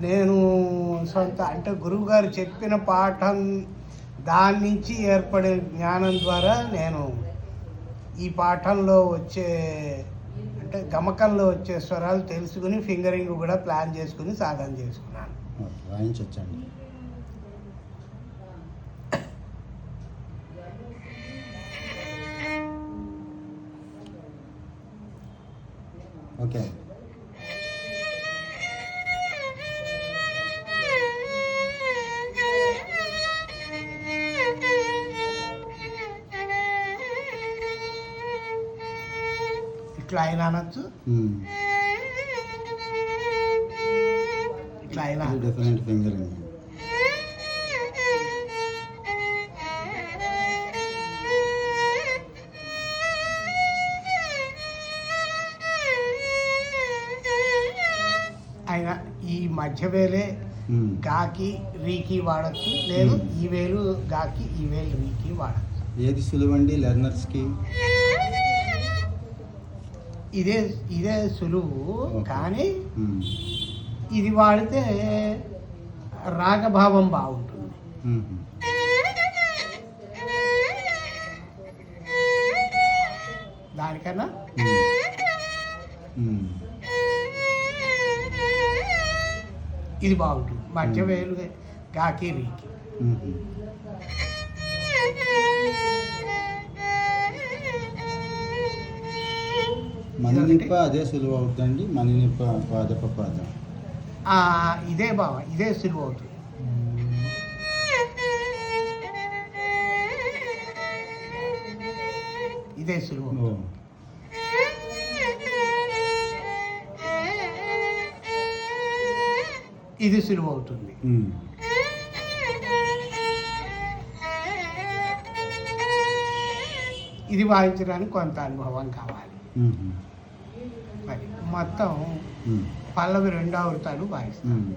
నేను సొంత అంటే గురువుగారు చెప్పిన పాఠం దాని నుంచి ఏర్పడే జ్ఞానం ద్వారా నేను ఈ పాఠంలో వచ్చే అంటే గమకంలో వచ్చే స్వరాలు తెలుసుకుని ఫింగరింగ్ కూడా ప్లాన్ చేసుకుని సాధన చేసుకున్నాను. Okay, okay. ఇట్లా అయినా అనొచ్చు. ఇట్లా అయినా డిఫరెంట్ ఫింగరింగ్ ఈ మధ్య వేలే. గాకి రీకి వాడచ్చు లేదు. ఈ వేలు గాకి ఈ వేలు రీకి వాడచ్చు ఏది సులువండి లెర్నర్స్కి ఇదే ఇదే సులువు. కానీ. ఇది వాడితే రాగభావం బాగుంటుంది. దానికన్నా. ఇది బాగుంటుంది మధ్య. వేలు గాకి రీకి మణినిప్ప అదే సులువు అవుతుందండి మణినిప్ప పాదప పాద ఇదే భావ ఇదే సులువు అవుతుంది. ఇదే సులువు. ఇది సులువు అవుతుంది. ఇది వాయించడానికి కొంత అనుభవం కావాలి. మొత్తం. పల్లవి రెండో వృత్తాలు వాయిస్తాం మ్మ్.